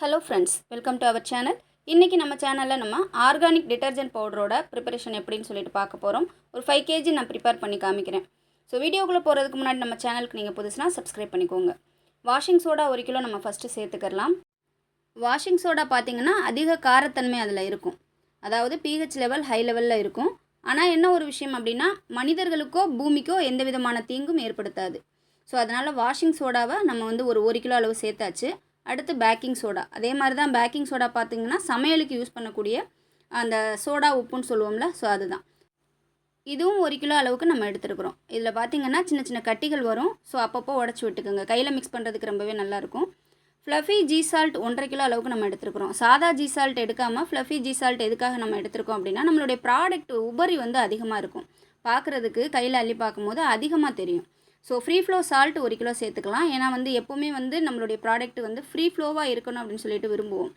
Hello friends welcome to our channel இன்றைக்கி நம்ம சேனலில் நம்ம ஆர்கானிக் டிட்டர்ஜென்ட் பவுடரோட ப்ரிப்பரேஷன் எப்படின்னு சொல்லிட்டு பார்க்க போகிறோம் ஒரு ஃபைவ் கேஜி நான் ப்ரிப்பேர் பண்ணி காமிக்கிறேன். ஸோ வீடியோக்குள்ளே போகிறதுக்கு முன்னாடி நம்ம சேனலுக்கு நீங்கள் புதுசுனா சப்ஸ்கிரைப் பண்ணிக்கோங்க. வாஷிங் சோடா ஒரு கிலோ நம்ம ஃபஸ்ட்டு சேர்த்துக்கலாம். வாஷிங் சோடா பார்த்திங்கன்னா அதிக காரத்தன்மை அதில் இருக்கும். அதாவது பிஹெச் லெவல் ஹை லெவலில் இருக்கும். ஆனால் என்ன ஒரு விஷயம் அப்படின்னா மனிதர்களுக்கோ பூமிக்கோ எந்த விதமான தீங்கும் ஏற்படுத்தாது. ஸோ அதனால் வாஷிங் சோடாவை நம்ம வந்து ஒரு ஒரு கிலோ அளவு சேர்த்தாச்சு. அடுத்து பேக்கிங் சோடா. அதே மாதிரி தான் பேக்கிங் சோடா பார்த்திங்கன்னா சமையலுக்கு யூஸ் பண்ணக்கூடிய அந்த சோடா உப்புன்னு சொல்லுவோம்ல ஸோ அதுதான். இதுவும் ஒரு கிலோ அளவுக்கு நம்ம எடுத்துருக்குறோம். இதில் பார்த்திங்கன்னா சின்ன சின்ன கட்டிகள் வரும். ஸோ அப்பப்போ உடச்சி விட்டுக்கோங்க. கையில் மிக்ஸ் பண்ணுறதுக்கு ரொம்பவே நல்லாயிருக்கும். ஃப்ளஃபி ஜீ சால்ட் ஒன்றரை கிலோ அளவுக்கு நம்ம எடுத்துருக்குறோம். சாதா ஜீ சால்ட் எடுக்காமல் ஃப்ளஃபி ஜீ சால்ட் எதுக்காக நம்ம எடுத்துருக்கோம் அப்படின்னா நம்மளுடைய ப்ராடக்ட் உபரி வந்து அதிகமாக இருக்கும். பார்க்குறதுக்கு கையில் அள்ளி பார்க்கும்போது அதிகமாக தெரியும். ஸோ ஃப்ரீ ஃப்ளோ சால்ட் ஒரு கிலோ சேர்த்துக்கலாம். ஏன்னா வந்து எப்போவுமே வந்து நம்மளுடைய ப்ராடக்ட் வந்து ஃப்ரீ ஃப்ளோவாக இருக்கணும் அப்படின்னு சொல்லிட்டு விரும்புவோம்.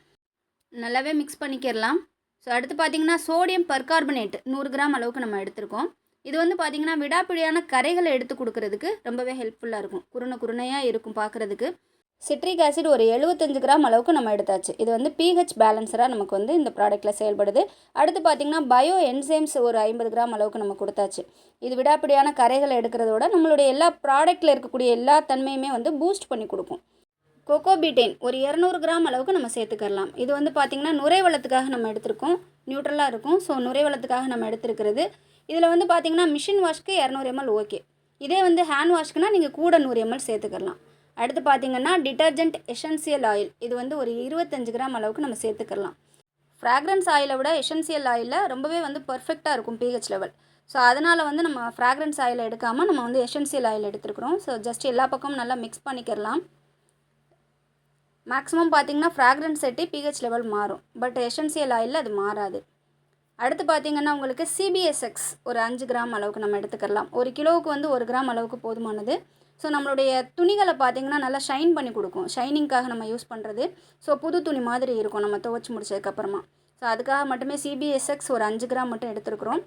நல்லாவே மிக்ஸ் பண்ணிக்கிறலாம் ஸோ அடுத்து பார்த்தீங்கன்னா சோடியம் பர்கார்பனேட் நூறு கிராம் அளவுக்கு நம்ம எடுத்திருக்கோம். இது வந்து பார்த்திங்கன்னா விடாப்பிடியான கரைகளை எடுத்து கொடுக்கறதுக்கு ரொம்பவே ஹெல்ப்ஃபுல்லாக இருக்கும். குருணை குருணையாக இருக்கும் பார்க்குறதுக்கு சிட்ரிக் ஆசிட் ஒரு எழுபத்தஞ்சு கிராம் அளவுக்கு நம்ம எடுத்தாச்சு. இது வந்து பிஹெச் பேலன்ஸராக நமக்கு வந்து இந்த ப்ராடக்ட்டில் செயல்படுது. அடுத்து பார்த்திங்கன்னா பயோ என்சைம்ஸ் ஒரு ஐம்பது கிராம் அளவுக்கு நம்ம கொடுத்தாச்சு. இது விடாப்பிடியான கரைகளை எடுக்கிறதோட நம்மளுடைய எல்லா ப்ராடக்ட்டில் இருக்கக்கூடிய எல்லா தன்மையுமே வந்து பூஸ்ட் பண்ணி கொடுக்கும். கோகோபீட்டேன் ஒரு இரநூறு கிராம் அளவுக்கு நம்ம சேர்த்துக்கலாம். இது வந்து பார்த்திங்கன்னா நுரைவளத்துக்காக நம்ம எடுத்திருக்கோம். நியூட்ரலாக இருக்கும். ஸோ நுரைவளத்துக்காக நம்ம எடுத்துருக்கிறது. இதில் வந்து பார்த்திங்கன்னா மிஷின் வாஷ்க்கு இரநூறு எம்எல் ஓகே இதே வந்து ஹேண்ட் வாஷ்க்குனா நீங்கள் கூட நூறு எம்எல் சேர்த்துக்கலாம். அடுத்து பார்த்திங்கன்னா டிட்டர்ஜென்ட் எஷென்சியல் ஆயில் இது வந்து ஒரு இருபத்தஞ்சு கிராம் அளவுக்கு நம்ம சேர்த்துக்கலாம். ஃப்ராக்ரன்ஸ் ஆயிலை விட எஷென்சியல் ஆயிலில் ரொம்பவே வந்து பர்ஃபெக்டாக இருக்கும் பிஹெச் லெவல் ஸோ அதனால் வந்து நம்ம ஃப்ராக்ரன்ஸ் ஆயில் எடுக்காமல் நம்ம வந்து எசென்சியல் ஆயில் எடுத்துருக்குறோம். ஸோ ஜஸ்ட் எல்லா பக்கமும் நல்லா மிக்ஸ் பண்ணிக்கிறலாம். மேக்ஸிமம் பார்த்தீங்கன்னா ஃப்ராக்ரன்ஸ் செட்டி பிஹெச் லெவல் மாறும். பட் எசென்சியல் ஆயிலில் அது மாறாது. அடுத்து பார்த்தீங்கன்னா உங்களுக்கு சிபிஎஸ்எக்ஸ் ஒரு அஞ்சு கிராம் அளவுக்கு நம்ம எடுத்துக்கலாம். ஒரு கிலோவுக்கு வந்து ஒரு கிராம் அளவுக்கு போதுமானது. ஸோ நம்மளுடைய துணிகளை பார்த்தீங்கன்னா நல்லா ஷைன் பண்ணி கொடுக்கும். ஷைனிங்காக நம்ம யூஸ் பண்ணுறது ஸோ புது துணி மாதிரி இருக்கும். நம்ம துவச்சி முடிச்சதுக்கப்புறமா ஸோ அதுக்காக மட்டுமே சிபிஎஸ்எக்ஸ் ஒரு அஞ்சு கிராம் மட்டும் எடுத்துருக்குறோம்.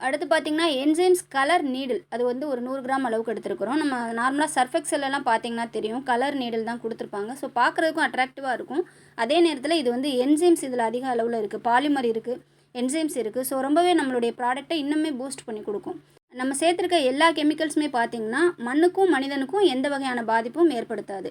அடுத்து பார்த்திங்கன்னா என்ஜைம்ஸ் கலர் நீடில் அது வந்து ஒரு நூறு கிராம் அளவுக்கு எடுத்துருக்குறோம். நம்ம நார்மலாக சர்ஃபெக்ஸல்லாம் பார்த்திங்கன்னா தெரியும். கலர் நீடில் தான் கொடுத்துருப்பாங்க. ஸோ பார்க்குறதுக்கும் அட்ராக்டிவாக இருக்கும். அதே நேரத்தில் இது வந்து என்ஜைம்ஸ் இதில் அதிக அளவில் இருக்குது பாலிமர் இருக்குது என்ஜைம்ஸ் இருக்குது ஸோ ரொம்பவே நம்மளுடைய ப்ராடக்ட்டை இன்னுமே பூஸ்ட் பண்ணி கொடுக்கும். நம்ம சேர்த்துருக்க எல்லா கெமிக்கல்ஸுமே பார்த்திங்கன்னா மண்ணுக்கும் மனிதனுக்கும் எந்த வகையான பாதிப்பும் ஏற்படுத்தாது.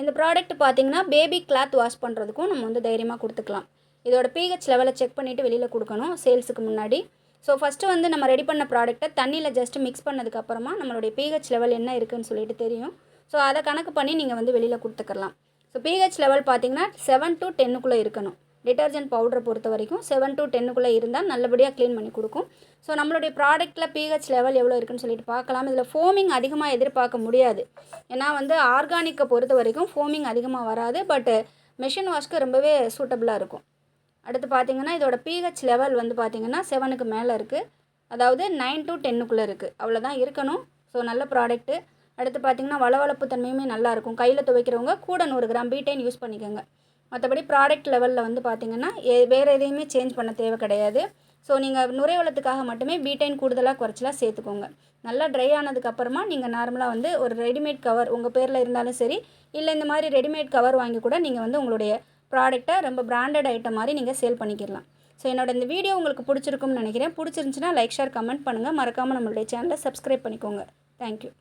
இந்த ப்ராடக்ட் பார்த்திங்கன்னா பேபி கிளாத் வாஷ் பண்ணுறதுக்கும் நம்ம வந்து தைரியமாக கொடுத்துக்கலாம். இதோட பிஹெச் லெவலை செக் பண்ணிவிட்டு வெளியில் கொடுக்கணும் சேல்ஸுக்கு முன்னாடி. ஸோ ஃபஸ்ட்டு வந்து நம்ம ரெடி பண்ண ப்ராடக்ட்டை தண்ணியில் ஜஸ்ட் மிக்ஸ் பண்ணதுக்கப்புறமா நம்மளுடைய பிஹெச் லெவல் என்ன இருக்குதுன்னு சொல்லிட்டு தெரியும். ஸோ அதை கணக்கு பண்ணி நீங்கள் வந்து வெளியில் கொடுத்துக்கலாம். ஸோ பிஹெச் லெவல் பார்த்திங்கன்னா செவன் டு டென்னுக்குள்ளே இருக்கணும். டிட்டர்ஜென்ட் பவுடரை பொறுத்த வரைக்கும் செவன் டு டென்னுக்குள்ளே இருந்தால் நல்லபடியாக க்ளீன் பண்ணி கொடுக்கும். ஸோ நம்மளுடைய ப்ராடக்ட்டில் பிஹெச் லெவல் எவ்வளோ இருக்குன்னு சொல்லிட்டு பார்க்கலாம். இதில் ஃபோமிங் அதிகமாக எதிர்பார்க்க முடியாது. ஏன்னா வந்து ஆர்கானிக்கை பொறுத்த வரைக்கும் ஃபோமிங் அதிகமாக வராது. பட்டு மெஷின் வாஷ்க்கு ரொம்பவே சூட்டபுளாக இருக்கும். அடுத்து பார்த்தீங்கன்னா இதோட பிஹெச் லெவல் வந்து பார்த்திங்கன்னா செவனுக்கு மேலே இருக்குது அதாவது நைன் டு டென்னுக்குள்ளே இருக்குது அவ்வளோதான் இருக்கணும். ஸோ நல்ல ப்ராடக்ட்டு அடுத்து பார்த்தீங்கன்னா வளவளப்பு தன்மையுமே நல்லாயிருக்கும் கையில் துவைக்கிறவங்க கூட நூறு கிராம் பீட்டைன் யூஸ் பண்ணிக்கோங்க. மற்றபடி ப்ராடக்ட் லெவலில் வந்து பார்த்தீங்கன்னா வேறு எதையுமே சேஞ்ச் பண்ண தேவை கிடையாது. ஸோ நீங்கள் நுரைவளத்துக்காக மட்டுமே பீட்டைன் கூடுதலாக குறைச்சலாக சேர்த்துக்கோங்க. நல்லா ட்ரை ஆனதுக்கப்புறமா நீங்கள் நார்மலாக வந்து ஒரு ரெடிமேட் கவர் உங்கள் பேரில் இருந்தாலும் சரி இல்லை இந்த மாதிரி ரெடிமேட் கவர் வாங்கி கூட நீங்கள் வந்து உங்களுடைய ப்ராடக்ட்டை ரொம்ப பிராண்டட் ஐட்டம் மாதிரி நீங்கள் சேல் பண்ணிக்கிடலாம். ஸோ என்னோட இந்த வீடியோ உங்களுக்கு பிடிச்சிருக்கும்னு நினைக்கிறேன். பிடிச்சிருந்துச்சின்னா லைக் ஷேர் கமெண்ட் பண்ணுங்கள் மறக்காமல் நம்மளுடைய சேனலை சப்ஸ்கிரைப் பண்ணிக்கோங்க. தேங்க்யூ